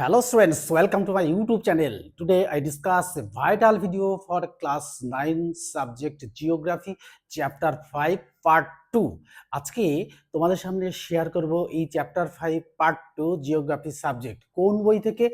Hello students, welcome to my YouTube channel. Today I discuss a vital video for class 9 subject geography chapter 5 part 2. আজকে তোমাদের সামনে share করব এই chapter 5 part 2 geography subject কোন বই থেকে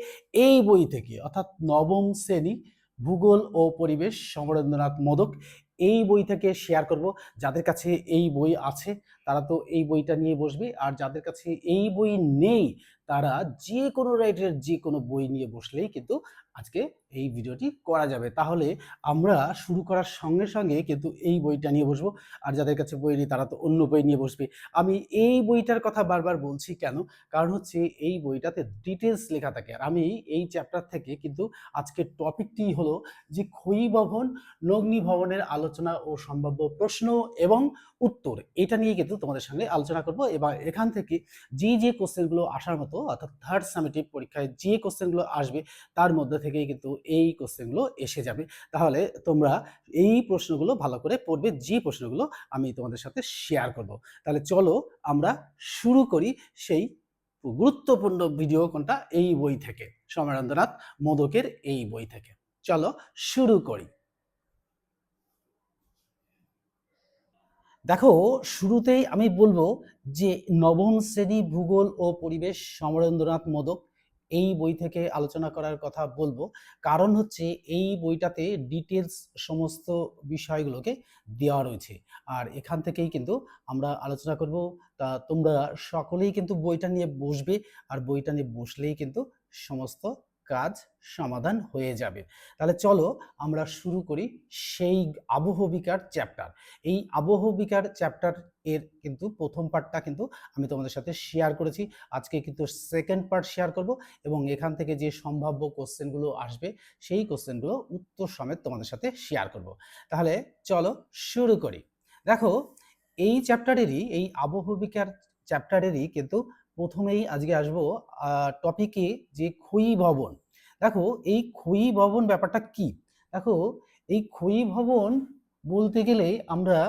এই বই থেকে অর্থাৎ নবম শ্রেণি ভূগোল ও পরিবেশ সমরেন্দ্রনাথ মোদক এই বই থেকে শেয়ার করব। যাদের কাছে এই বই আছে, তারা তো এই বইটা নিয়ে বসবে। আর যাদের কাছে এই বই নেই, তারা যে কোনো রাইটারের যে কোনো বই নিয়ে বসলেই কিন্তু আজকে এই ভিডিওটি করা যাবে। তাহলে আমরা শুরু করার সঙ্গে সঙ্গে কিন্তু এই বইটা নিয়ে বসবো। আর যাদের কাছে বই নেই, তারা তো অন্য বই নিয়ে বসবে। আমি এই বইটার কথা বারবার বলছি কেন? কারণ হচ্ছে এই বইটাতে ডিটেলস লেখা থাকে। আর আমি এই চ্যাপ্টার থেকে কিন্তু আজকের টপিকটি হলো যে খই ভবন, নগ্নি ভবনের আলোচনা ও সম্ভাব্য প্রশ্ন এবং উত্তর। এটা নিয়ে কিন্তু তোমাদের সঙ্গে আলোচনা করব এবার এখান থেকে যে যে কোশ্চেনগুলো আসার মতো, অর্থাৎ থার্ড সামেটিভ পরীক্ষায় যে কোশ্চেনগুলো আসবে, তার মধ্যে থেকেই কিন্তু এই কোশ্চেনগুলো এসে যাবে। তাহলে তোমরা এই প্রশ্নগুলো ভালো করে পড়বে, যে প্রশ্নগুলো আমি তোমাদের সাথে শেয়ার করব। তাহলে চলো আমরা শুরু করি সেই গুরুত্বপূর্ণ ভিডিও কোনটা? এই বই থেকে। সমরেন্দ্রনাথ মোদকের এই বই থেকে। চলো শুরু করি। দেখো, শুরুতেই আমি বলব যে নবম শ্রেণি ভূগোল ও পরিবেশ সমরেন্দ্রনাথ মোদক এই বই থেকে আলোচনা করার কথা বলব। কারণ হচ্ছে এই বইটাতে ডিটেলস সমস্ত বিষয়গুলোকে দেওয়া রয়েছে। আর এখান থেকেই কিন্তু আমরা আলোচনা করব। তা তোমরা সকলেই কিন্তু বইটা নিয়ে বসবে। আর বইটা নিয়ে বসলেই কিন্তু সমস্ত কাজ সমাধান হয়ে যাবে। তাহলে চলো আমরা শুরু করি সেই আবহবিকার চ্যাপ্টার এই আবহবিকার চ্যাপ্টার এর কিন্তু প্রথম পার্টটা কিন্তু আমি তোমাদের সাথে শেয়ার করেছি। আজকে কিন্তু সেকেন্ড পার্ট শেয়ার করব এবং এখান থেকে যে সম্ভাব্য কোশ্চেনগুলো আসবে, সেই কোশ্চেনগুলো উত্তর সমেত তোমাদের সাথে শেয়ার করব। তাহলে চলো শুরু করি। দেখো, এই চ্যাপ্টারেরই এই আবহবিকার চ্যাপ্টারেরই কিন্তু প্রথমেই আজকে আসব টপিকে যে খই ভবন। দেখো, এই খই ভবন ব্যাপারটা কি? দেখো, এই খই ভবন বলতে গেলে আমরা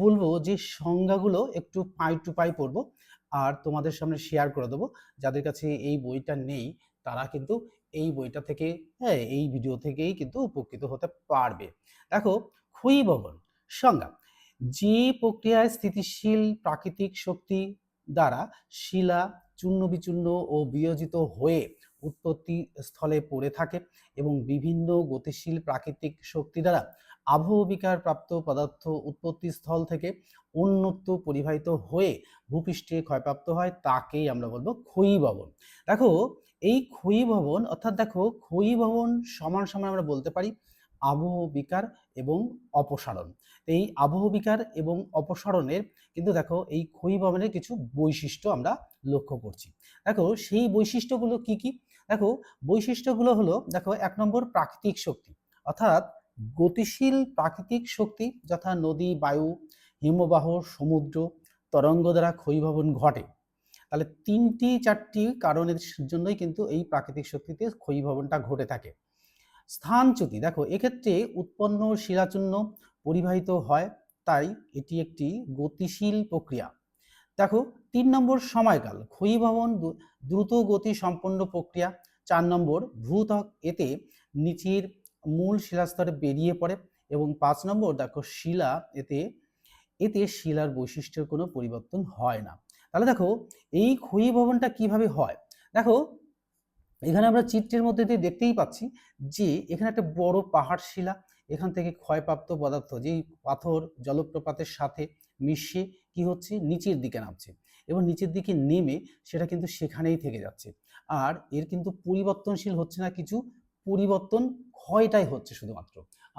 বলব যে সংজ্ঞাগুলো একটু পাই টু পাই পড়ব আর তোমাদের সামনে শেয়ার করে দেবো। যাদের কাছে এই বইটা নেই, তারা কিন্তু এই বইটা থেকে হ্যাঁ এই ভিডিও থেকেই কিন্তু উপকৃত হতে পারবে। দেখো, খই ভবন, সংজ্ঞা। যে প্রক্রিয়ায় স্থিতিশীল প্রাকৃতিক শক্তি দ্বারা শিলা চূর্ণ বিচূর্ণ ও বিয়োজিত হয়ে উৎপত্তি স্থলে পড়ে থাকে এবং বিভিন্ন গতিশীল প্রাকৃতিক শক্তি দ্বারা আবহবিকার প্রাপ্ত পদার্থ উৎপত্তি স্থল থেকে অন্যত্র পরিবাহিত হয়ে ভূপৃষ্ঠে ক্ষয়প্রাপ্ত হয়, তাকেই আমরা বলব ক্ষয়ী ভবন। দেখো, এই ক্ষয়ী ভবন, অর্থাৎ দেখো, ক্ষয়ী ভবন সমান সমান আমরা বলতে পারি আবহ বিকার এবং অপসারণ। এই আবহ বিকার এবং অপসারণের কিন্তু দেখো এই ক্ষয়ী ভবনের কিছু বৈশিষ্ট্য আমরা লক্ষ্য করছি। দেখো সেই বৈশিষ্ট্যগুলো কি কি? দেখো বৈশিষ্ট্যগুলো হলো দেখো এক নম্বর প্রাকৃতিক শক্তি। অর্থাৎ গতিশীল প্রাকৃতিক শক্তি যথা নদী, বায়ু, হিমবাহ, সমুদ্র, তরঙ্গ দ্বারা ক্ষয়ীভবন ঘটে। তাহলে তিনটি চারটি কারণের জন্যই কিন্তু এই প্রাকৃতিক শক্তিতে ক্ষয়ীভবনটা ঘটে থাকে। স্থানচ্যুতি দেখো, এক্ষেত্রে উৎপন্ন শিলাচূর্ণ পরিবাহিত হয়, তাই এটি একটি গতিশীল প্রক্রিয়া। দেখো, তিন নম্বর সময়কাল, ক্ষয়ীভবন দ্রুত গতি সম্পন্ন প্রক্রিয়া। চার নম্বর ভূতক এতে নিচের মূল শিলাস্তরে বেরিয়ে পড়ে। এবং পাঁচ নম্বর, দেখো, শিলা এতে এতে শিলার বৈশিষ্ট্যের কোনো পরিবর্তন হয় না। তাহলে দেখো, এই ক্ষয়ী ভবনটা কীভাবে হয়? দেখো এখানে আমরা চিত্রের মধ্যে দিয়ে দেখতেই পাচ্ছি যে এখানে একটা বড় পাহাড় শিলা, এখান থেকে ক্ষয়প্রাপ্ত পদার্থ যেই পাথর, জলপ্রপাতের সাথে মিশে কি হচ্ছে? নিচের দিকে নামছে এবং নিচের দিকে নেমে সেটা কিন্তু সেখানেই থেকে যাচ্ছে। আর এর কিন্তু পরিবর্তনশীল হচ্ছে না, কিছু পরিবর্তন ক্ষয়টাই হচ্ছে শুধুমাত্র।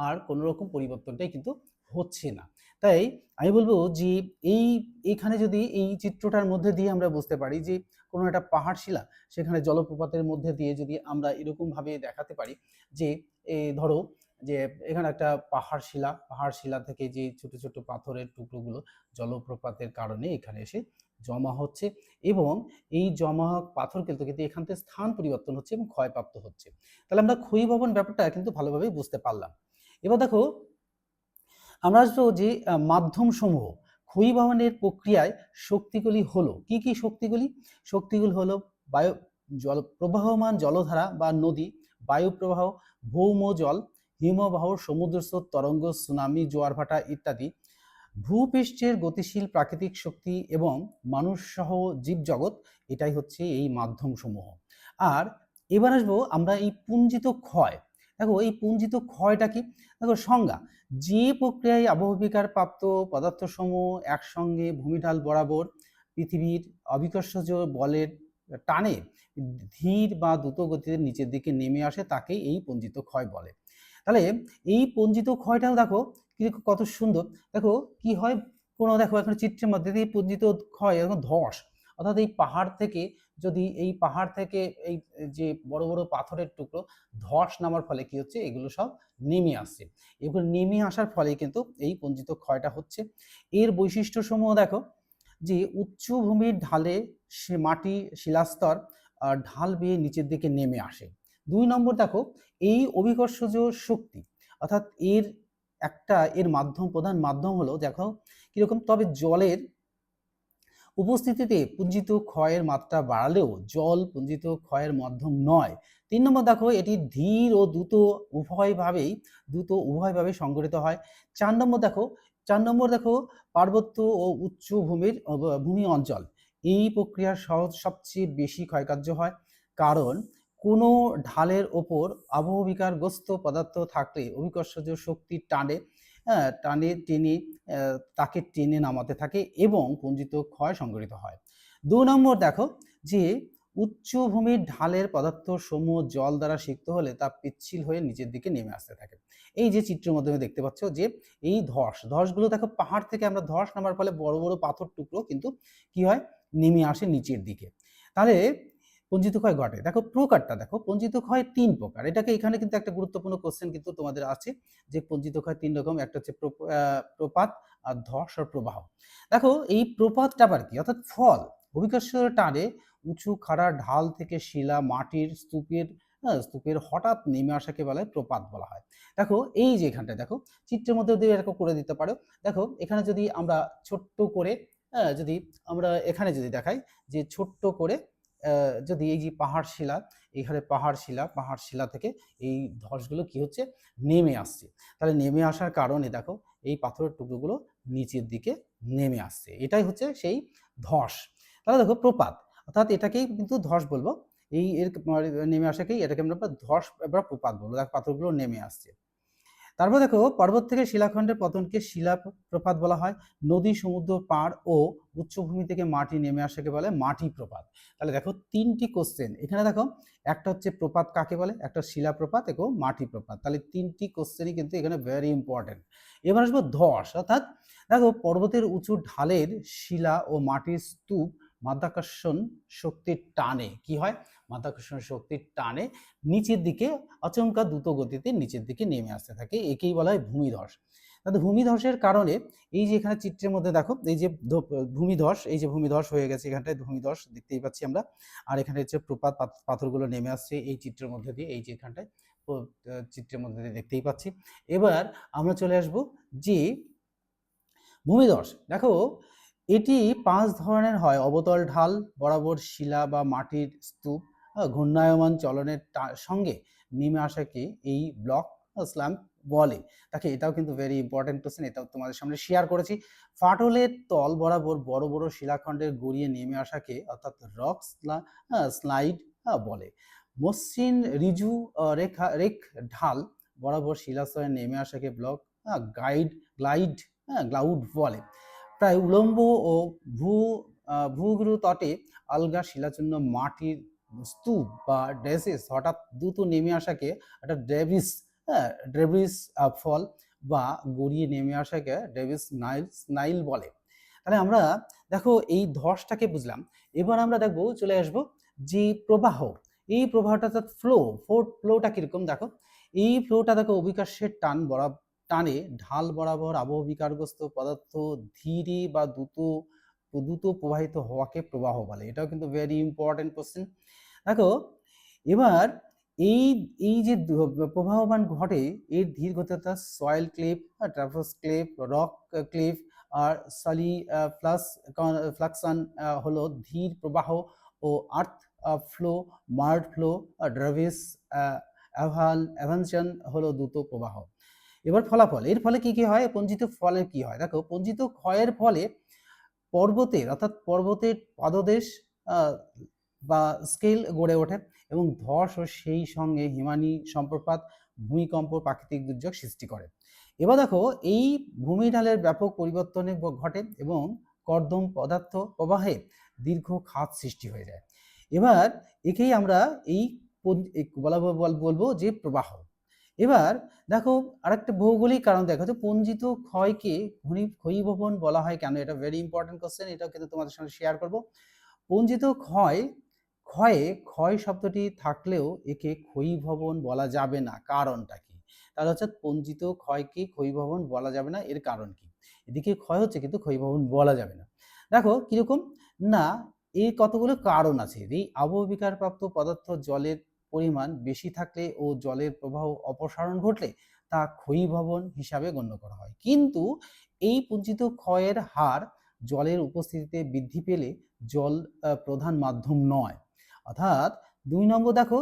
আর কোনো রকম পরিবর্তনটাই কিন্তু হচ্ছে না। তাই আমি বলব যে এই, এখানে যদি এই চিত্রটার মধ্যে দিয়ে আমরা বুঝতে পারি যে কোনো একটা পাহাড় শিলা সেখানে জলপ্রপাতের মধ্যে দিয়ে যদি আমরা এরকমভাবে দেখাতে পারি যে ধরো যে এখানে একটা পাহাড় শিলা পাহাড় শিলা থেকে যে ছোট ছোট পাথরের টুকরোগুলো জলপ্রপাতের কারণে এখানে এসে জমা হচ্ছে এবং এই জমা পাথর কিন্তু কিন্তু এখান থেকে স্থান পরিবর্তন হচ্ছে এবং ক্ষয়প্রাপ্ত হচ্ছে। তাহলে আমরা ক্ষয়ী ভবন ব্যাপারটা কিন্তু ভালোভাবেই বুঝতে পারলাম। এবার দেখো, আমরা যে মাধ্যম সমূহ ক্ষয়ী ভবনের প্রক্রিয়ায় শক্তিগুলি হলো, কি কি শক্তিগুলি? শক্তিগুলি হলো বায়ু, জল, প্রবাহমান জলধারা বা নদী বায়ু প্রবাহ ভৌম জল হিমবাহ, সমুদ্রস্রোত, তরঙ্গ, সুনামি, জোয়ার ভাটা ইত্যাদি। ভূপৃষ্ঠের গতিশীল প্রাকৃতিক শক্তি এবং মানুষ সহ জীবজগৎ, এটাই হচ্ছে এই মাধ্যমসমূহ। আর এবার আসব আমরা এই পুঞ্জিত ক্ষয় দেখো এই পুঞ্জিত ক্ষয়টা কি? দেখো সংজ্ঞা, যে প্রক্রিয়ায় আবহবিকার প্রাপ্ত পদার্থসমূহ একসঙ্গে ভূমিঢাল বরাবর পৃথিবীর অবিকর্ষজ বলের টানে ধীর বা দ্রুত গতিতে নিচের দিকে নেমে আসে, তাকে এই পঞ্জিত ক্ষয় বলে। তাহলে এই পঞ্জিত ক্ষয়টাও দেখো কত সুন্দর। দেখো কি হয়, কোনো দেখো এখন চিত্রের মধ্যে দিয়ে পঞ্জিত ক্ষয় এখন ধস, অর্থাৎ এই পাহাড় থেকে যদি এই পাহাড় থেকে এই যে বড় বড় পাথরের টুকরো ধস নামার ফলে কি হচ্ছে? এগুলো সব নেমে আসছে। এগুলো নেমে আসার ফলে কিন্তু এই পঞ্জিত ক্ষয়টা হচ্ছে। এর বৈশিষ্ট্য সমূহ দেখো, যে উচ্চভূমির ঢালে সে মাটি শিলাস্তর ঢাল বেয়ে নিচের দিকে নেমে আসে। দুই নম্বর দেখো, এই অভিকর্ষজ শক্তি, অর্থাৎ এর একটা, এর মাধ্যম, প্রধান মাধ্যম হলো, দেখো, কীরকম? তবে জলের উপস্থিতিতে পুঞ্জিত ক্ষয়ের মাত্রা বাড়ালেও জল পুঞ্জিত ক্ষয়ের মাধ্যম নয়। তিন নম্বর দেখো, এটি ধীর ও দ্রুত উভয়ভাবেই, দ্রুত উভয়ভাবে সংগঠিত হয়। চার নম্বর দেখো, চার নম্বর দেখো, পার্বত্য ও উচ্চ ভূমির ভূমি অঞ্চল। এই প্রক্রিয়ার সহজ সবচেয়ে বেশি ক্ষয়কার্য হয়। কারণ কোনো ঢালের ওপর আবহবিকারগ্রস্ত পদার্থ থাকলে অভিকর্ষজ শক্তির টানে হ্যাঁ, টানে টেনে তাকে টেনে নামাতে থাকে এবং পুঞ্জিত ক্ষয় সংঘটিত হয়। দু নম্বর দেখো যে উচ্চভূমির ঢালের পদার্থ সমূহ জল দ্বারা সিক্ত হলে তা পিচ্ছিল হয়ে নিচের দিকে নেমে আসতে থাকে। এই যে চিত্রের মাধ্যমে দেখতে পাচ্ছ যে এই ধস ধসগুলো দেখো পাহাড় থেকে আমরা ধস নামার ফলে বড় বড় পাথর টুকরো কিন্তু কি হয়? নেমে আসে নিচের দিকে। তাহলে পঞ্জিত ক্ষয় ঘটে। দেখো প্রকারটা দেখো পঞ্জিত ক্ষয় তিন প্রকার। এটাকে এখানে কিন্তু একটা গুরুত্বপূর্ণ কোশ্চেন কিন্তু তোমাদের আছে যে পঞ্জিত ক্ষয় তিন রকম একটা হচ্ছে প্রপ- প্রপাত আর ধস আর প্রবাহ। দেখো এই প্রপাতটা আবার কি? অর্থাৎ ফল। অভিকর্ষ টানে উঁচু খাড়া ঢাল থেকে শিলা মাটির স্তূপের হ্যাঁ, স্তূপের হঠাৎ নেমে আসাকে বলা প্রপাত বলা হয়। দেখো এই যে এখানটায় দেখো চিত্রের মধ্যে দিয়ে এরকম করে দিতে পারো। দেখো এখানে যদি আমরা ছোট্ট করে হ্যাঁ, যদি আমরা এখানে যদি দেখাই যে ছোট্ট করে যদি এই যে পাহাড় শিলা এখানে পাহাড় শিলা পাহাড় শিলা থেকে এই ধসগুলো কি হচ্ছে? নেমে আসছে। তাহলে নেমে আসার কারণে দেখো, এই পাথরের টুকরোগুলো নিচের দিকে নেমে আসছে। এটাই হচ্ছে সেই ধস। তাহলে দেখো প্রপাত, অর্থাৎ এটাকেই কিন্তু ধস বলব। এই এর নেমে আসাকেই এটাকে আমরা ধস বা প্রপাত বলব। দেখো পাথরগুলো নেমে আসছে। তারপর দেখো পর্বত থেকে শিলাখণ্ডের পতনকে শিলা প্রপাত বলা হয়। নদী, সমুদ্র, পাড় ও উচ্চভূমি থেকে মাটি নেমে আসাকে বলে মাটি প্রপাত। তাহলে দেখো তিনটি কোশ্চেন এখানে দেখো একটা হচ্ছে প্রপাত কাকে বলে? একটা শিলা প্রপাত এবং মাটি প্রপাত। তাহলে তিনটি কোশ্চেনই কিন্তু এখানে ভেরি ইম্পর্টেন্ট এবার আসব ধস। অর্থাৎ দেখো পর্বতের উঁচু ঢালের শিলা ও মাটির স্তূপ মাধ্যাকর্ষণ শক্তির টানে। কি হয়? মাধ্যাকর্ষণ শক্তির টানে, নিচের দিকে আচমকা দ্রুত গতিতে নিচের দিকে নেমে আসতে থাকে। একেই বলা হয় ভূমিধস। তাহলে ভূমিধসের কারণে এই যে এখানে চিত্রের মধ্যে দেখো, এই যে ভূমিধস, এই যে ভূমিধস হয়ে গেছে এখানটায়, ভূমিধস দেখতেই পাচ্ছি আমরা। আর এখানে হচ্ছে প্রপাত পাথ- পাথরগুলো নেমে আসছে এই চিত্রের মধ্যে দিয়ে, এই যে এখানটায় চিত্রের মধ্যে দিয়ে দেখতেই পাচ্ছি। এবার আমরা চলে আসব যে ভূমিধস, দেখো, এটি পাঁচ ধরনের হয়। অবতল ঢাল, বরাবর শিলা বা মাটির স্তূপ ঘূর্ণায়মান চলনের সঙ্গে নেমে আসাকে এই ব্লক স্ল্যাম বলে তাকে এটাও কিন্তু ভেরি ইম্পর্টেন্ট কোশ্চেন এটাও তোমাদের সামনে শেয়ার করেছি। ফাটলের তল বরাবর বড় বড় শিলাখণ্ডের গড়িয়ে নেমে আসাকে অর্থাৎ রক স্লাইড বলে। মসৃণ রিজু রেখা, রেখ ঢাল বরাবর শিলাস্তরে নেমে আসাকে ব্লক গাইড গ্লাইড গ্লাউড বলে। প্রায় উলম্ব ও ভূ ভূগুরু তটে আলগা শিলাচূর্ণ মাটির স্তূপ বা ড্রেসিস হঠাৎ দ্রুত নেমে আসাকে একটা ড্রেভিস হ্যাঁ ড্রেভিস ফল বা গড়িয়ে নেমে আসাকে ড্রেভিস নাইল স্নাইল বলে। তাহলে আমরা দেখো এই ধসটাকে বুঝলাম। এবার আমরা দেখব, চলে আসব যে প্রবাহ, এই প্রবাহটা ফ্লো ফ্লোটা কীরকম দেখো? এই ফ্লোটা দেখো অবিকাশের টান বরা টানে, ঢাল বরাবর আবহবিকারগ্রস্ত পদার্থ ধীরে বা দ্রুত দ্রুত প্রবাহিত হওয়াকে প্রবাহ বলে। এটাও কিন্তু ভেরি ইম্পর্টেন্ট কোশ্চেন দেখো, এবার এই এই যে প্রবাহমান ঘটে, এর ধীর গতিটা সয়েল ক্লিপ ট্রাফাস ক্লিপ রক ক্লিপ আর সালি প্লাস ফ্লাকশন হলো ধীর প্রবাহ ও আর্থ ফ্লো মার্ড ফ্লো ড্রাভিস অ্যাভাল অ্যাভানশন হলো দ্রুত প্রবাহ। এবার ফলাফল, এর ফলে কি কি হয়? পঞ্জিত ফলের কি হয়? দেখো, পঞ্জিত ক্ষয়ের ফলে পর্বতের, অর্থাৎ পর্বতের পাদদেশ বা স্কেল গড়ে ওঠে এবং ধস ও সেই সঙ্গে হিমানি সম্প্রপাত ভূমিকম্প, প্রাকৃতিক দুর্যোগ সৃষ্টি করে। এবার দেখো, এই ভূমিঢালের ব্যাপক পরিবর্তনে ঘটে এবং কর্দম পদার্থ প্রবাহে দীর্ঘ খাত সৃষ্টি হয়ে যায়। এবার একেই আমরা এই বল- বলব যে প্রবাহ। এবার দেখো আরেকটা ভৌগোলিক কারণ দেখো, তো পঞ্জিত ক্ষয়কে ঘনী ক্ষয়ীভবন বলা হয় কেন? এটা ভেরি ইম্পর্টেন্ট কোশ্চেন এটাও কিন্তু তোমাদের সঙ্গে শেয়ার করব। পঞ্জিত ক্ষয়, ক্ষয়ে ক্ষয় শব্দটি থাকলেও একে ক্ষয়ীভবন বলা যাবে না। কারণটা কি? তাহলে হচ্ছে পঞ্জিত ক্ষয়কে ক্ষয়ীভবন বলা যাবে না, এর কারণ কি? এদিকে ক্ষয় হচ্ছে কিন্তু ক্ষয়ীভবন বলা যাবে না। দেখো কীরকম? না এই কতগুলো কারণ আছে? এই আবহবিকারপ্রাপ্ত পদার্থ জলের পরিমাণ বেশি থাকলে ও জলের প্রবাহ অপসারণ ঘটলে তা ক্ষয়ীভবন হিসাবে গণ্য করা হয়। কিন্তু এই পুঞ্জিত ক্ষয়ের হার জলের উপস্থিতিতে বৃদ্ধি পেলে জল প্রধান মাধ্যম নয়। অর্থাৎ দুই নম্বর দেখো,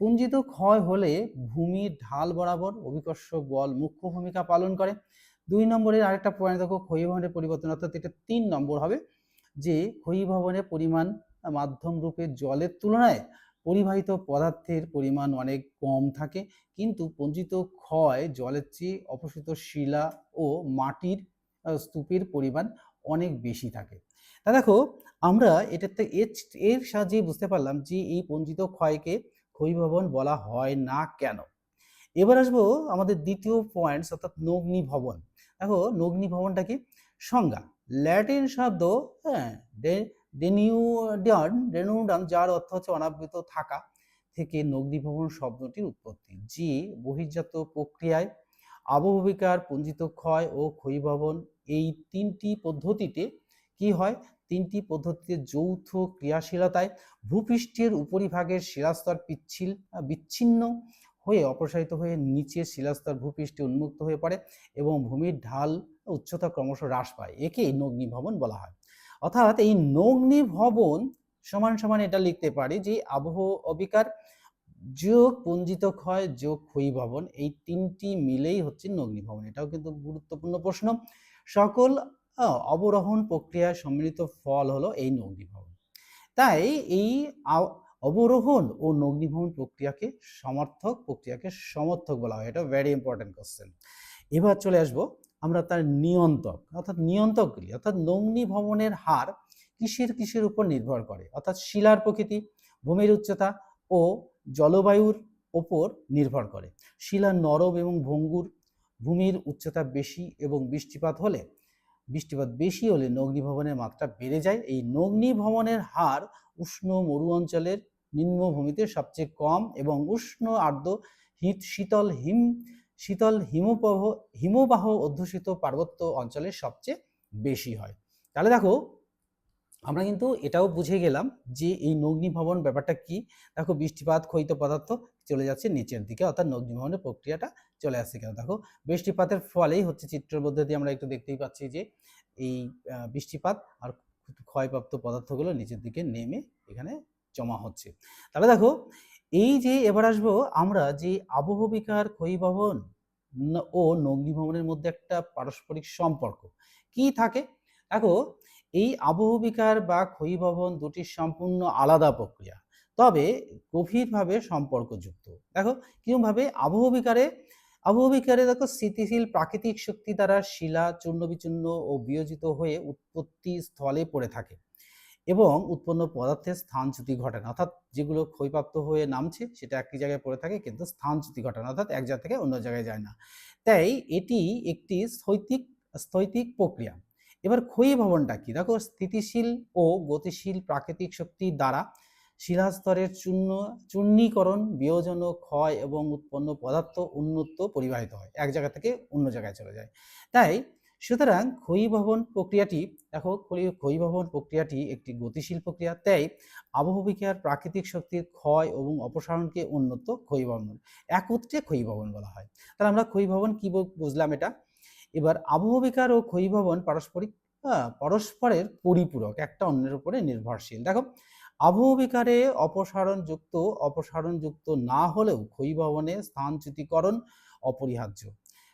পুঞ্জিত ক্ষয় হলে ভূমির ঢাল বরাবর অভিকর্ষ বল মুখ্য ভূমিকা পালন করে। দুই নম্বরের আরেকটা পয়েন্ট দেখো ক্ষয়ীভবনের পরিবর্তন, অর্থাৎ এটা তিন নম্বর হবে যে ক্ষয়ীভবনের পরিমাণ মাধ্যম রূপে জলের তুলনায় পরিবাহিত পদার্থের পরিমাণ অনেক কম থাকে, কিন্তু পঞ্জিত ক্ষয়, জলের চেয়ে অপসৃত শিলা ও মাটির স্তূপের পরিমাণ অনেক বেশি থাকে। তা দেখো, আমরা এটাতে এর এর সাহায্যে বুঝতে পারলাম যে এই পঞ্জিত ক্ষয়কে ক্ষয়ীভবন বলা হয় না কেন। এবার আসব আমাদের দ্বিতীয় পয়েন্ট অর্থাৎ নগ্নি ভবন দেখো নগ্নি ভবনটা কি? সংজ্ঞা। ল্যাটিন শব্দ হ্যাঁ ডেনিউডান ডেনুডান যার অর্থ হচ্ছে অনাবৃত থাকা থেকে নগ্নি ভবন শব্দটির উৎপত্তি। যে বহির্জাত প্রক্রিয়ায় আবহবিকার, পুঞ্জিত ক্ষয় ও ক্ষয়ীভবন। এই তিনটি পদ্ধতিতে কি হয়? তিনটি পদ্ধতিতে যৌথ ক্রিয়াশীলতায় ভূপৃষ্ঠের উপরিভাগের শিলাস্তর পিচ্ছিল, বিচ্ছিন্ন হয়ে অপসারিত হয়ে নিচের শিলাস্তর ভূপৃষ্ঠে উন্মুক্ত হয়ে পড়ে এবং ভূমির ঢাল উচ্চতা ক্রমশ হ্রাস পায়। একে নগ্নি ভবন বলা হয়। অর্থাৎ এই নগ্নি ভবন সমান সমান এটা লিখতে পারি যে আবহ অবিকার যোগ পঞ্জিত ক্ষয় যোগ ক্ষয়ী ভবন, এই তিনটি মিলেই হচ্ছে নগ্নি ভবন। এটাও কিন্তু গুরুত্বপূর্ণ প্রশ্ন। সকল অবরোহণ প্রক্রিয়ার সম্মিলিত ফল হলো এই নগ্নি ভবন। তাই এই অবরোহণ ও নগ্নিভবন প্রক্রিয়াকে সমর্থক প্রক্রিয়াকে সমর্থক বলা হয়। এটা ভেরি ইম্পর্টেন্ট কোশ্চেন এবার চলে আসব আমরা তার নিয়ন্ত্রক, অর্থাৎ নিয়ন্ত্রকগুলি, অর্থাৎ নগ্নি ভবনের হার কিসের কিসের উপর নির্ভর করে? অর্থাৎ শিলার প্রকৃতি, ভূমির উচ্চতা ও জলবায়ুর ওপর নির্ভর করে। শিলা নরম এবং ভঙ্গুর, ভূমির উচ্চতা বেশি এবং বৃষ্টিপাত হলে, বৃষ্টিপাত বেশি হলে নগ্নি ভবনের মাত্রা বেড়ে যায়। এই নগ্নি ভবনের হার উষ্ণ মরু অঞ্চলের নিম্নভূমিতে সবচেয়ে কম এবং উষ্ণ, আর্দ্র, হিত, শীতল, হিম শীতল হিমবাহ হিমবাহ অধ্যুষিত পার্বত্য অঞ্চলে সবচেয়ে বেশি হয়। তাহলে দেখো, আমরা কিন্তু এটাও বুঝে গেলাম যে এই নগ্নি ভবন ব্যাপারটা কি। দেখো, বৃষ্টিপাত ক্ষয়িত পদার্থ চলে যাচ্ছে নিচের দিকে, অর্থাৎ নগ্নি ভবনের প্রক্রিয়াটা চলে আসছে কেন? দেখো, বৃষ্টিপাতের ফলেই হচ্ছে চিত্রের মধ্যে দিয়ে আমরা একটু দেখতেই পাচ্ছি যে এই বৃষ্টিপাত আর ক্ষয়প্রাপ্ত পদার্থগুলো নিচের দিকে নেমে এখানে জমা হচ্ছে। তাহলে দেখো এই যে এবার আসব আমরা যে আবহবিকার ক্ষয়ীভবন ও নগ্নিভবনের মধ্যে একটা পারস্পরিক সম্পর্ক, কি থাকে? দেখো, এই আবহবিকার বা ক্ষয়ীভবন দুটি সম্পূর্ণ আলাদা প্রক্রিয়া, তবে গভীরভাবে সম্পর্কযুক্ত। দেখো কিরকমভাবে আবহবিকারে আবহবিকারে দেখো স্থিতিশীল প্রাকৃতিক শক্তি দ্বারা শিলা চূর্ণ বিচূর্ণ ও বিয়োজিত হয়ে উৎপত্তি স্থলে পড়ে থাকে। এবং উৎপন্ন পদার্থের স্থানচ্যুতি ঘটে না অর্থাৎ যেগুলো ক্ষয়প্রাপ্ত হয়ে নামছে, সেটা একটি জায়গায় পড়ে থাকে, কিন্তু স্থানচ্যুতি ঘটে না অর্থাৎ এক জায়গা থেকে অন্য জায়গায় যায় না। তাই এটি একটি স্থৈতিক স্থৈতিক প্রক্রিয়া। এবার ক্ষয়ী ভবনটা কি? দেখো, স্থিতিশীল ও গতিশীল প্রাকৃতিক শক্তি দ্বারা শিলাস্তরের চূর্ণ, চূর্ণীকরণ, বিয়োজন, ক্ষয় এবং উৎপন্ন পদার্থ উন্নত পরিবাহিত হয়। এক জায়গা থেকে অন্য জায়গায় চলে যায়। তাই সুতরাং ক্ষয়ীভবন প্রক্রিয়াটি, দেখো ক্ষয়ী- ক্ষয়ীভবন প্রক্রিয়াটি একটি গতিশীল প্রক্রিয়া, তাই আবহবিকার প্রাকৃতিক শক্তির ক্ষয় এবং অপসারণকে উন্নত ক্ষয়ীভবন, একত্রে ক্ষয়ীভবন বলা হয়। তাহলে আমরা ক্ষয়ীভবন কি বুঝলাম এটা? এবার আবহবিকার ও ক্ষয়ীভবন পারস্পরিক পরস্পরের পরিপূরক, একটা অন্যের উপরে নির্ভরশীল। দেখো, আবহবিকারে অপসারণযুক্ত অপসারণযুক্ত না হলেও ক্ষয়ীভবনে স্থানচ্যুতিকরণ অপরিহার্য।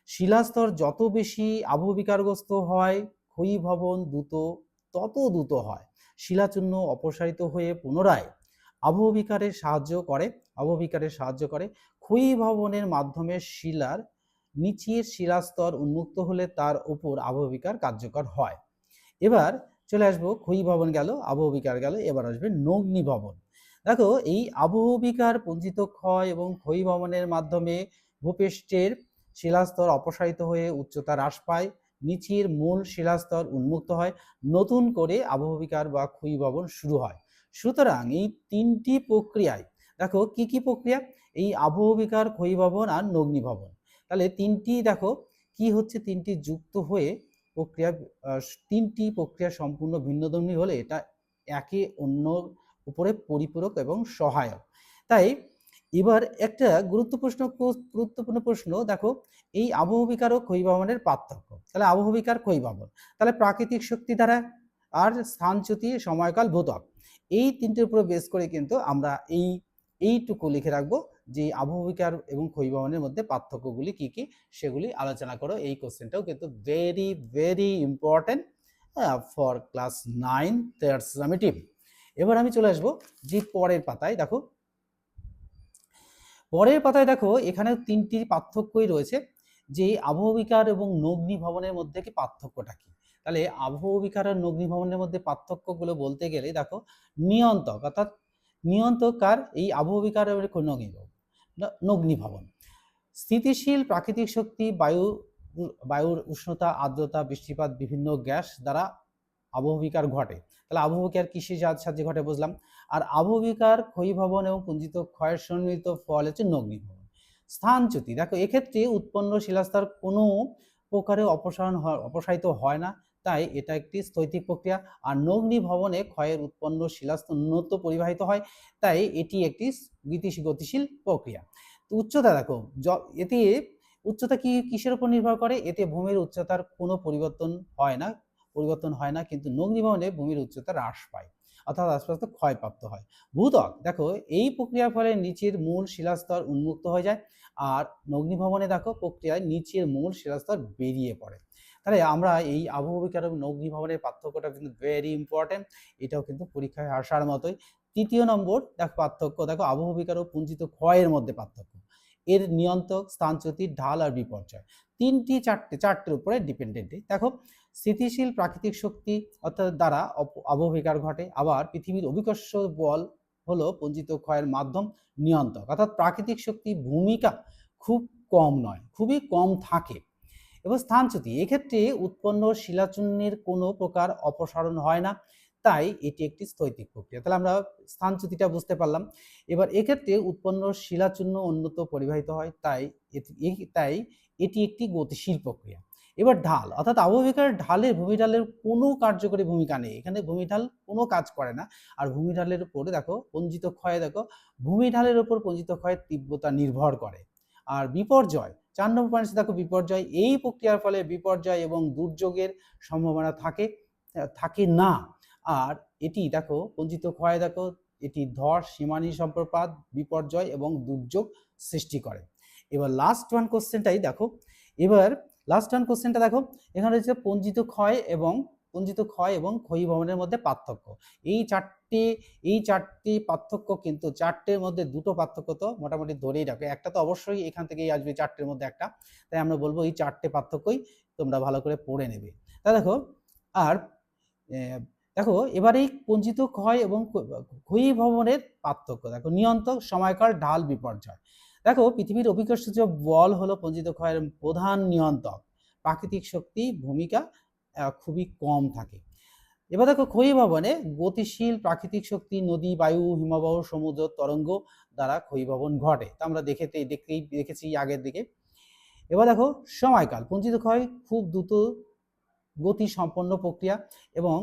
শিলাস্তর যত বেশি আবহবিকারগ্রস্ত হয়, ক্ষয়ীভবন দ্রুত তত দ্রুত হয়। শিলাচূর্ণ অপসারিত হয়ে পুনরায় আবহবিকারে সাহায্য করে আবহবিকারে সাহায্য করে। ক্ষয়ীভবনের মাধ্যমে শিলার নিচের শিলাস্তর উন্মুক্ত হলে তার উপর আবহবিকার কার্যকর হয়। এবার চলে আসব, ক্ষয়ীভবন গেল, আবহবিকার গেল, এবার আসবে নগ্নি ভবন দেখো, এই আবহবিকার পঞ্জিত ক্ষয় এবং ক্ষয়ীভবনের মাধ্যমে ভূপৃষ্ঠের শিলাস্তর অপসারিত হয়ে উচ্চতা হ্রাস পায়। নিচের মূল শিলাস্তর উন্মুক্ত হয়। নতুন করে আবহবিকার বা ক্ষয়ীভবন শুরু হয়। সুতরাং এই তিনটি প্রক্রিয়ায়, দেখো কি কি প্রক্রিয়া? এই আবহবিকার, ক্ষয়ীভবন আর নগ্নিভবন। তাহলে তিনটি, দেখো, কি হচ্ছে? তিনটি যুক্ত হয়ে প্রক্রিয়া তিনটি প্রক্রিয়া সম্পূর্ণ ভিন্নধর্মী হলে এটা একে অন্য উপরে পরিপূরক এবং সহায়ক। তাই এবার একটা গুরুত্বপূর্ণ গুরুত্বপূর্ণ প্রশ্ন, দেখো, এই আবহবিকার ও ক্ষয়ীভবনের পার্থক্য। তাহলে আবহবিকার ক্ষয়ীভবন তাহলে প্রাকৃতিক শক্তি দ্বারা আর স্থানচ্যুতি সময়কাল ভূতক এই তিনটের উপরে বেস করে কিন্তু আমরা এই, এইটুকু লিখে রাখব যে আবহবিকার এবং ক্ষয়ীভবনের মধ্যে পার্থক্যগুলি কি কি, সেগুলি আলোচনা করো। এই কোশ্চেনটাও কিন্তু very very important for class nine third summative এবার আমি চলে আসব যে পরের পাতায়। দেখো পরের পাতায় দেখো, এখানে তিনটি পার্থক্যই রয়েছে, যে আবহবিকার এবং নগ্নি ভবনের মধ্যে কি পার্থক্যটা কি? তাহলে আবহবিকার আর নগ্নি ভবনের মধ্যে পার্থক্যগুলো বলতে গেলে দেখো নিয়ন্ত্রক অর্থাৎ নিয়ন্ত্রকার এই আবহবিকার নগ্নি নগ্নি ভবন স্থিতিশীল প্রাকৃতিক শক্তি, বায়ু, বায়ুর উষ্ণতা, আর্দ্রতা, বৃষ্টিপাত, বিভিন্ন গ্যাস দ্বারা আবহবিকার ঘটে। তাহলে আবহবিকার কৃষি সাহায্যে ঘটে বুঝলাম? আর আবহবিকার ক্ষয়ীভবন এবং পুঞ্জিত ক্ষয়ের সম্মিলিত ফল হচ্ছে নগ্নিভবন। স্থানচ্যুতি দেখো, এক্ষেত্রে উৎপন্ন শিলাস্তর কোনো প্রকারে অপসারণ অপসারিত হয় না। তাই এটা একটি স্থৈতিক প্রক্রিয়া। আর নগ্নি ভবনে ক্ষয়ের উৎপন্ন শিলাস্তর উন্নত পরিবাহিত হয়। তাই এটি একটি গতিশীল গতিশীল প্রক্রিয়া। তো উচ্চতা দেখো এতে উচ্চতা কি কিসের উপর নির্ভর করে? এতে ভূমির উচ্চতার কোনো পরিবর্তন হয় না, পরিবর্তন হয় না। কিন্তু নগ্নিভবনে ভূমির উচ্চতা হ্রাস পায়। অর্থাৎ আস্তে আস্তে ক্ষয়প্রাপ্ত হয়। ভূতক দেখো, এই প্রক্রিয়ার ফলে নিচের মূল শিলাস্তর উন্মুক্ত হয়ে যায় আর নগ্নিভবনে দেখো, প্রক্রিয়ায় নিচের মূল শিলাস্তর বেরিয়ে পড়ে। তাহলে আমরা এই আবহবিকার এবং নগ্নিভবনের পার্থক্যটা কিন্তু ভেরি ইম্পর্টেন্ট এটাও কিন্তু পরীক্ষায় আসার মতোই। তৃতীয় নম্বর, দেখো, পার্থক্য, দেখো আবহবিকার ও পুঞ্জিত ক্ষয়ের মধ্যে পার্থক্য। এর নিয়ন্ত্রক স্থানচ্যুতি ঢাল আর বিপর্যয়। তিনটি চারটে, চারটের উপরে ডিপেন্ডেন্ট দেখো, স্থিতিশীল প্রাকৃতিক শক্তি অর্থাৎ দ্বারা আবহবিকার ঘটে। আবার পৃথিবীর অভিকর্ষ বল হলো পঞ্জিত ক্ষয়ের মাধ্যম নিয়ন্ত্রক। অর্থাৎ প্রাকৃতিক শক্তি ভূমিকা খুব কম নয়, খুবই কম থাকে। এবং স্থানচ্যুতি এক্ষেত্রে উৎপন্ন শিলাচূর্ণের কোনো প্রকার অপসারণ হয় না। তাই এটি একটি স্থৈতিক প্রক্রিয়া। তাহলে আমরা স্থানচ্যুতিটা বুঝতে পারলাম। এবার এক্ষেত্রে উৎপন্ন শিলাচূর্ণ উন্নত পরিবাহিত হয়, তাই তাই এটি একটি গতিশীল প্রক্রিয়া। এবার ঢাল, অর্থাৎ আবহবিকার ঢালে ভূমি ঢালের কোনো কার্যকরী ভূমিকা নেই। এখানে ভূমি ঢাল কোনো কাজ করে না। আর ভূমি ঢালের উপরে দেখো, পঞ্জিত ক্ষয় দেখো ভূমি ঢালের উপর পঞ্জিত ক্ষয়ের তীব্রতা নির্ভর করে। আর বিপর্যয়, চার নম্বর পয়েন্ট দেখো বিপর্যয়। এই প্রক্রিয়ার ফলে বিপর্যয় এবং দুর্যোগের সম্ভাবনা থাকে থাকে না। আর এটি দেখো, পঞ্জিত ক্ষয় দেখো, এটি ধর, সীমানি সম্প্রপাত, বিপর্যয় এবং দুর্যোগ সৃষ্টি করে। এবার লাস্ট ওয়ান কোশ্চেনটাই দেখো, এবার লাস্ট ওয়ান কোশ্চেনটা দেখো, এখানে রয়েছে পঞ্জিত ক্ষয় এবং, পঞ্জিত ক্ষয় এবং ক্ষয়ী ভবনের মধ্যে পার্থক্য। এই চারটি এই চারটি পার্থক্য কিন্তু চারটের মধ্যে দুটো পার্থক্য তো মোটামুটি ধরেই রাখো। একটা তো অবশ্যই এখান থেকেই আসবে চারটের মধ্যে একটা। তাই আমরা বলব এই চারটে পার্থক্যই তোমরা ভালো করে পড়ে নেবে। তা দেখো, আর দেখো, এবার পঞ্জিত ক্ষয় এবং ক্ষয়ী ভবনের পার্থক্য। দেখো, নিয়ন্ত্রক, সময়কাল, ঢাল বিপর্যয়। দেখো, পৃথিবীর অভিকর্ষজ বল হলো পঞ্জিত ক্ষয়ের প্রধান নিয়ন্ত্রক। প্রাকৃতিক শক্তি, ভূমিকা খুবই কম থাকে। এবার দেখো ক্ষয়ী ভবনে গতিশীল প্রাকৃতিক শক্তি, নদী, বায়ু, হিমবাহ, সমুদ্র, তরঙ্গ দ্বারা ক্ষয়ী ভবন ঘটে। তা আমরা দেখেতে, দেখতেই, দেখেছি আগের দিকে। এবার দেখো, সময়কাল। পঞ্জিত ক্ষয় খুব দ্রুত গতি সম্পন্ন প্রক্রিয়া এবং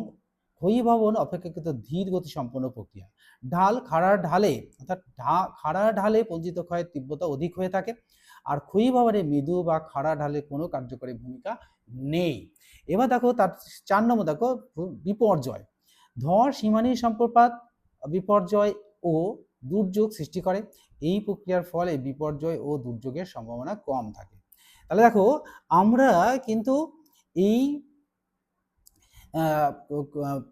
ক্ষয়ী ভবন অপেক্ষাকৃত ধীর গতি সম্পন্ন প্রক্রিয়া। ঢাল খাড়ার ঢালে, অর্থাৎ ঢা খাড়া ঢালে পঞ্জিত ক্ষয়ের তীব্রতা অধিক হয়ে থাকে, আর ক্ষয়ী ভবনে মৃদু বা খাড়া ঢালে কোনো কার্যকরী ভূমিকা নেই। এবার দেখো তার চার নম্বর দেখো, বিপর্যয়। ধর সীমানি সম্প্রপাত, বিপর্যয় ও দুর্যোগ সৃষ্টি করে। এই প্রক্রিয়ার ফলে বিপর্যয় ও দুর্যোগের সম্ভাবনা কম থাকে। তাহলে দেখো, আমরা কিন্তু এই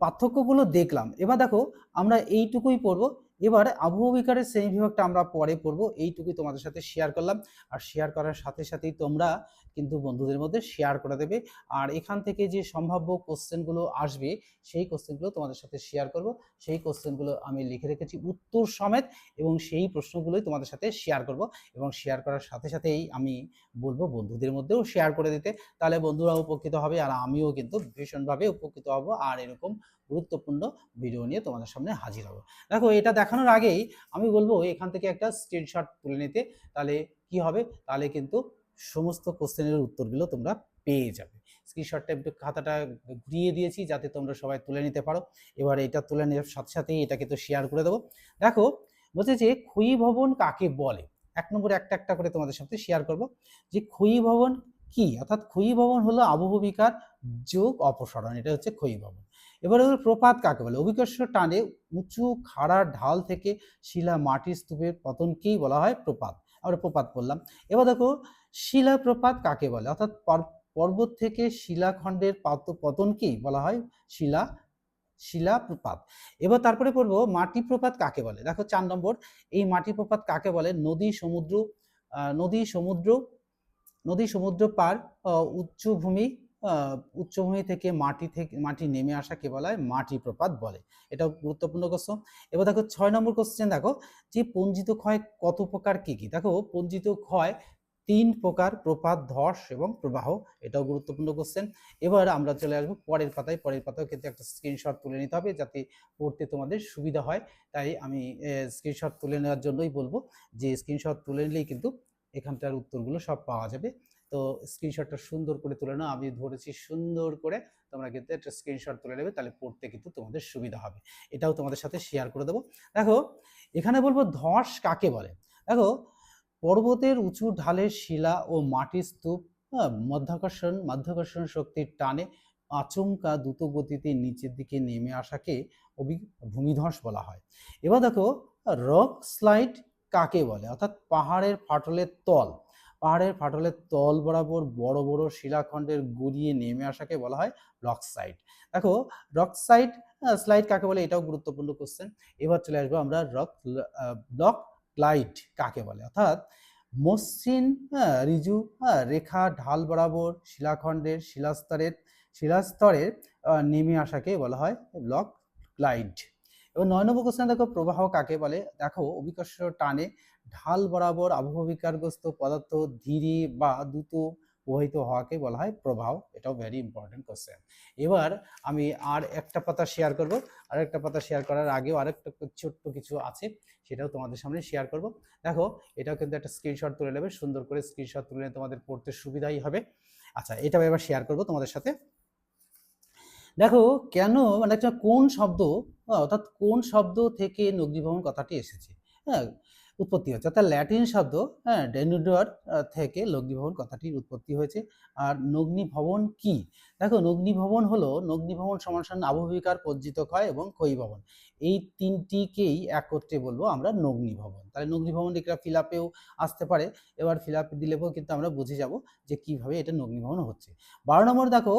পার্থক্যগুলো দেখলাম। এবার দেখো আমরা এইটুকুই পড়ব। এবার আবহাওয়া বিকারের বিভাগটা আমরা পরে পড়ব, এইটুকুই তোমাদের সাথে শেয়ার করলাম। আর শেয়ার করার সাথে সাথেই তোমরা কিন্তু বন্ধুদের মধ্যে শেয়ার করে দেবে। আর এখান থেকে যে সম্ভাব্য কোশ্চেনগুলো আসবে, সেই কোশ্চেনগুলো তোমাদের সাথে শেয়ার করব। সেই কোশ্চেনগুলো আমি লিখে রেখেছি উত্তর সমেত এবং সেই প্রশ্নগুলোই তোমাদের সাথে শেয়ার করব। এবং শেয়ার করার সাথে সাথেই আমি বলব বন্ধুদের মধ্যেও শেয়ার করে দিতে। তাহলে বন্ধুরাও উপকৃত হবে আর আমিও কিন্তু ভীষণভাবে উপকৃত হব। আর এরকম গুরুত্বপূর্ণ ভিডিও নিয়ে তোমাদের সামনে হাজির হব। দেখো, এটা দেখানোর আগেই আমি বলব, এখান থেকে একটা স্ক্রিনশট তুলে নিতে, তাহলে কি হবে? তাহলে কিন্তু সমস্ত কোশ্চেনের উত্তরগুলো তোমরা পেয়ে যাবে। স্ক্রিনশটটা একটু খাতাটা ঘুরিয়ে দিয়েছি, যাতে তোমরা সবাই তুলে নিতে পারো। এবার এটা তুলে নেওয়ার সাথে সাথেই এটাকে তো শেয়ার করে দেবো। দেখো, বলছে যে ক্ষয়ী ভবন কাকে বলে? এক নম্বরে একটা একটা করে তোমাদের সাথে শেয়ার করব। যে ক্ষয়ী ভবন কি? অর্থাৎ ক্ষয়ী ভবন হলো আবহবিকার যোগ অপসারণ, এটা হচ্ছে ক্ষয়ী ভবন। এবার হলো প্রপাত কাকে বলে? অভিকর্ষ টানে উঁচু খাড়া ঢাল থেকে শিলা মাটির স্তূপের পতনকেই বলা হয় প্রপাত। আমরা প্রপাত বললাম। এবার দেখো, শিলা প্রপাত কাকে বলে? অর্থাৎ পর্বত থেকে শিলাখণ্ডের পাত- পতনকেই বলা হয় শিলা শিলা প্রপাত। এবার তারপরে পড়ব, মাটি প্রপাত কাকে বলে? দেখো চার নম্বর, এই মাটি প্রপাত কাকে বলে? নদী, সমুদ্র নদী সমুদ্র নদী, সমুদ্র পার উচ্চভূমি উচ্চভূমি থেকে মাটি থেকে, মাটি নেমে আসাকে বলা হয় মাটি প্রপাত বলে। এটা গুরুত্বপূর্ণ কোশ্চেন এবার দেখো ছয় নম্বর কোশ্চেন দেখো যে পঞ্জিত ক্ষয় কত প্রকার কি কি? দেখো পঞ্জিত ক্ষয় তিন প্রকার, প্রপাত, ধস এবং প্রবাহ, এটাও গুরুত্বপূর্ণ কোশ্চেন এবার আমরা চলে আসব পরের পাতায়। পরের পাতায় কিন্তু একটা স্ক্রিনশট তুলে নিতে হবে যাতে পড়তে তোমাদের সুবিধা হয়। তাই আমি স্ক্রিনশট তুলে নেওয়ার জন্যই বলব যে স্ক্রিনশট তুলে নিলেই কিন্তু এখানটার উত্তরগুলো সব পাওয়া যাবে। তো স্ক্রিনশটটা সুন্দর করে তুলে নাও। আমি ধরেছি সুন্দর করে তোমরা কিন্তু একটা স্ক্রিনশট তুলে নেবে তাহলে পড়তে কিন্তু তোমাদের সুবিধা হবে। এটাও তোমাদের সাথে শেয়ার করে দেবো। দেখো এখানে বলব ধস কাকে বলে? দেখো পর্বতের উঁচু ঢালে শিলা ও মাটির স্তূপ হ্যাঁ, মধ্যাকর্ষণ মাধ্যাকর্ষণ শক্তির টানে আচমকা দ্রুত গতিতে নিচের দিকে নেমে আসাকে অভি ভূমিধস বলা হয়। এবার দেখো রক স্লাইড কাকে বলে? অর্থাৎ পাহাড়ের ফাটলের তল। পাহাড়ের ফাটলের তল বরাবর বড় বড় শিলাখণ্ডের গড়িয়ে নেমে আসাকে বলা হয় রক সাইড দেখো রক সাইড স্লাইড কাকে বলে? এটাও গুরুত্বপূর্ণ কোশ্চেন এবার চলে আসব আমরা রক ব্লক গ্লাইড কাকে বলে? অর্থাৎ মসৃণ হ্যাঁ, রেখা ঢাল বরাবর শিলাখণ্ডের শিলাস্তরের শিলাস্তরের নেমে আসাকে বলা হয় ব্লক গ্লাইড এবার নয় নম্বর কোশ্চেন দেখো, প্রবাহ কাকে বলে? দেখো, অভিকর্ষ টানে, ঢাল বরাবর আবহবিকারগ্রস্ত পদার্থ ধীরে বা দ্রুত প্রবাহিত হওয়াকে বলা হয় প্রবাহ। এটাও ভেরি ইম্পর্টেন্ট কোশ্চেন এবার আমি আর একটা পাতা শেয়ার করব। আর একটা পাতা শেয়ার করার আগেও আরেকটা ছোট্ট কিছু আছে, সেটাও তোমাদের সামনে শেয়ার করব। দেখো, এটাও কিন্তু একটা স্ক্রিনশট তুলে নেবে, সুন্দর করে স্ক্রিনশট তুলে তোমাদের পড়তে সুবিধাই হবে। আচ্ছা এটাও এবার শেয়ার করব তোমাদের সাথে। দেখো, কেন মানে একটা কোন শব্দ অর্থাৎ কোন শব্দ থেকে নগ্নিভবন কথাটি এসেছে? হ্যাঁ উৎপত্তি হচ্ছে অর্থাৎ ল্যাটিন শব্দ হ্যাঁ ডেনুডর থেকে লগ্নিভবন কথাটির উৎপত্তি হয়েছে। আর নগ্নিভবন কি? দেখো, নগ্নিভবন হলো, নগ্নিভবন সমান আবহবিকার পজ্জিত ক্ষয় এবং ক্ষয়ীভবন। এই তিনটিকেই একত্রে বলব আমরা নগ্নিভবন। তাহলে নগ্নিভবন এটা ফিল আপেও আসতে পারে। এবার ফিল আপ দিলেও কিন্তু আমরা বুঝে যাব যে কীভাবে এটা নগ্নিভবন হচ্ছে। বারো নম্বর দেখো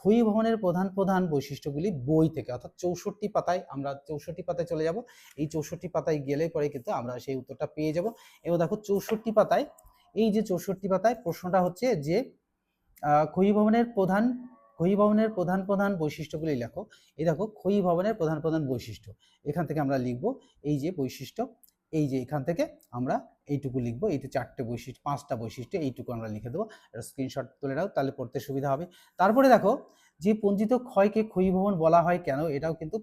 ক্ষয়ী ভবনের প্রধান প্রধান বৈশিষ্ট্যগুলি বই থেকে, অর্থাৎ চৌষট্টি পাতায় আমরা চৌষট্টি পাতায় চলে যাব। এই চৌষট্টি পাতায় গেলে পরে কিন্তু আমরা সেই উত্তরটা পেয়ে যাব। এবং দেখো চৌষট্টি পাতায়, এই যে চৌষট্টি পাতায় প্রশ্নটা হচ্ছে যে ক্ষয়ী ভবনের প্রধান ক্ষয়ী ভবনের প্রধান প্রধান বৈশিষ্ট্যগুলি লেখো। এই দেখো ক্ষয়ী ভবনের প্রধান প্রধান বৈশিষ্ট্য। এখান থেকে আমরা লিখব এই যে বৈশিষ্ট্য। এই যে এখান থেকে আমরা এইটুকু লিখব এই চারটে বৈশিষ্ট্য, পাঁচটা বৈশিষ্ট্য, এইটুকু আমরা লিখে দেবো। স্ক্রিনশট তুলে নাও, তাহলে পড়তে সুবিধা হবে। তারপরে দেখো, যে পঞ্জিত ক্ষয়কে ক্ষয়ীভবন বলা হয় কেন, এটাও কিন্তু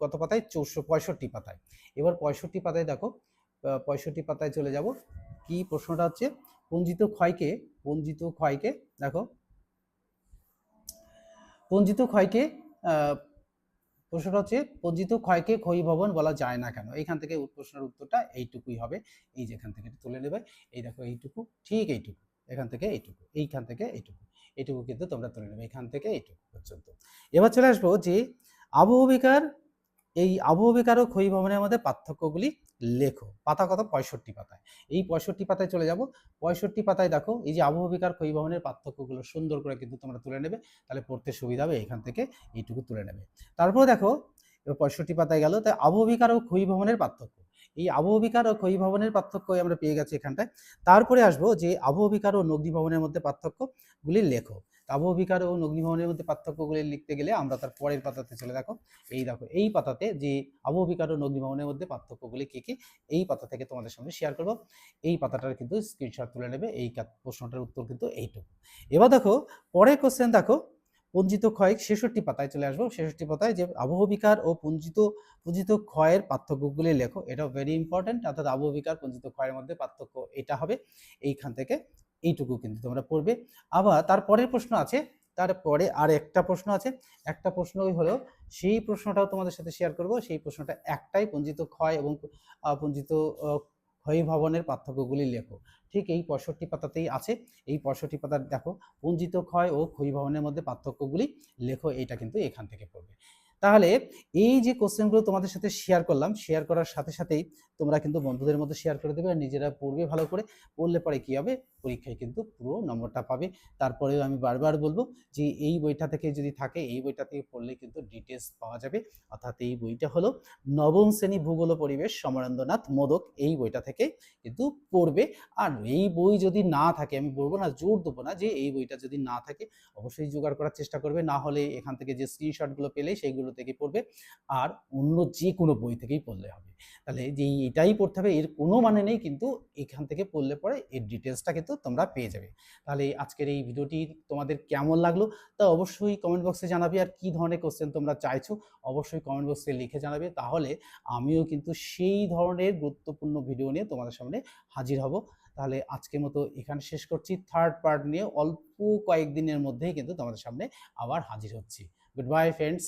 কত পাতায়? চৌষট্টি পঁয়ষট্টি পাতায়। এবার পঁয়ষট্টি পাতায় দেখো পঁয়ষট্টি পাতায় চলে যাব। কি প্রশ্নটা হচ্ছে? পঞ্জিত ক্ষয়কে পঞ্জিত ক্ষয়কে, দেখো, পঞ্জিত ক্ষয়কে প্রশ্নটা হচ্ছে পঞ্জিত ক্ষয়কে ক্ষয়ীভবন বলা যায় না কেন? এখান থেকে প্রশ্নের উত্তরটা এইটুকুই হবে। এই যেখান থেকে তুলে নেবে, এই দেখো এইটুকু, ঠিক এইটুকু, এখান থেকে এইটুকু, এইখান থেকে এইটুকু এইটুকু কিন্তু তোমরা তুলে নেবে, এখান থেকে এইটুকু পর্যন্ত। এবার চলে আসব যে আবহবিকার এই আবহবিকার ও ক্ষয়ী ভবনের মধ্যে পার্থক্যগুলি লেখো। পাতা কত? পঁয়ষট্টি পাতায়। এই পঁয়ষট্টি পাতায় চলে যাব। পঁয়ষট্টি পাতায় দেখো, এই যে আবহবিকার ক্ষয়ী ভবনের পার্থক্যগুলো সুন্দর করে কিন্তু তোমরা তুলে নেবে। তাহলে পড়তে সুবিধা হবে, এখান থেকে এইটুকু তুলে নেবে। তারপরে দেখো পঁয়ষট্টি পাতায় গেল। তাই আবহবিকার ও ক্ষয়ী ভবনের পার্থক্য। এই আবহবিকার ও ক্ষয়ী ভবনের পার্থক্য আমরা পেয়ে গেছি এখানটায়। তারপরে আসব যে আবহবিকার ও নগ্নি ভবনের মধ্যে পার্থক্যগুলি লেখো। আবহবিকার ও নগ্নি ভবনের মধ্যে পার্থক্যগুলি লিখতে গেলে আমরা তার পরের পাতাতে চলে দেখো। এই দেখো, এই পাতাতে যে আবহবিকার ও নগ্নি ভবনের মধ্যে পার্থক্যগুলি কী কী, এই পাতা থেকে তোমাদের সামনে শেয়ার করব। এই পাতাটার কিন্তু স্ক্রিনশট তুলে নেবে, এই প্রশ্নটার উত্তর কিন্তু এইটুকু। এবার দেখো, পরের কোশ্চেন দেখো, পঞ্জিত ক্ষয় ছেষট্টি পাতায় চলে আসব। ছেষট্টি পাতায় যে আবহবিকার ও পুঞ্জিত পুঞ্জিত ক্ষয়ের পার্থক্যগুলি লেখো। এটা ভেরি ইম্পর্টেন্ট অর্থাৎ আবহবিকার পুঞ্জিত ক্ষয়ের মধ্যে পার্থক্য এটা হবে। এইখান থেকে এইটুকু কিন্তু তোমরা পড়বে। আবার তারপরের প্রশ্ন আছে তারপরে আর একটা প্রশ্ন আছে। একটা প্রশ্ন ওই হলো, সেই প্রশ্নটাও তোমাদের সাথে শেয়ার করব, সেই প্রশ্নটা একটাই পঞ্জিত ক্ষয় এবং পঞ্জিত ক্ষয় ভবনের পার্থক্যগুলি লেখো। ঠিক এই পঁয়ষট্টি পাতাতেই আছে। এই পঁয়ষট্টি পাতার দেখো, পঞ্জিত ক্ষয় ও ক্ষয় ভবনের মধ্যে পার্থক্যগুলি লেখো, এইটা কিন্তু এখান থেকে পড়বে। তাহলে এই যে কোশ্চেনগুলো তোমাদের সাথে শেয়ার করলাম শেয়ার করার সাথে সাথেই তোমরা কিন্তু বন্ধুদের মধ্যে শেয়ার করে দেবে আর নিজেরা পড়বে ভালো করে। পড়লে পরে কী হবে? পরীক্ষায় কিন্তু পুরো নম্বরটা পাবে। তারপরেও আমি বারবার বলব যে, এই বইটা থেকে যদি থাকে, এই বইটা থেকে পড়লে কিন্তু ডিটেলস পাওয়া যাবে। অর্থাৎ এই বইটা হলো নবম শ্রেণি ভূগোল পরিবেশ সমরেন্দ্রনাথ মোদক এই বইটা থেকে কিন্তু পড়বে। আর এই বই যদি না থাকে, আমি বলব না, জোর দেবো না যে, এই বইটা যদি না থাকে, অবশ্যই জোগাড় করার চেষ্টা করবে। না হলে এখান থেকে যে স্ক্রিনশটগুলো পেলে, সেইগুলো থেকে পড়বে। আর অন্য যে কোনো বই থেকেই পড়লে হবে। তাহলে যে এটাই পড়তে হবে, এর কোনো মানে নেই, কিন্তু এখান থেকে পড়লে পরে এর ডিটেলসটা কিন্তু তোমরা পেয়ে যাবে। তাহলে আজকের এই ভিডিওটি তোমাদের কেমন লাগল? তা অবশ্যই কমেন্ট বক্সে জানাবে। আর কি ধরনের কোশ্চেন তোমরা চাইছো, অবশ্যই কমেন্ট বক্সে লিখে জানাবে। তাহলে আমিও কিন্তু সেই ধরনের গুরুত্বপূর্ণ ভিডিও নিয়ে তোমাদের সামনে হাজির হব। তাহলে আজকের মতো এখানে শেষ করছি। থার্ড পার্ট নিয়ে অল্প কয়েকদিনের মধ্যেই কিন্তু তোমাদের সামনে আবার হাজির হচ্ছি। Good bye friends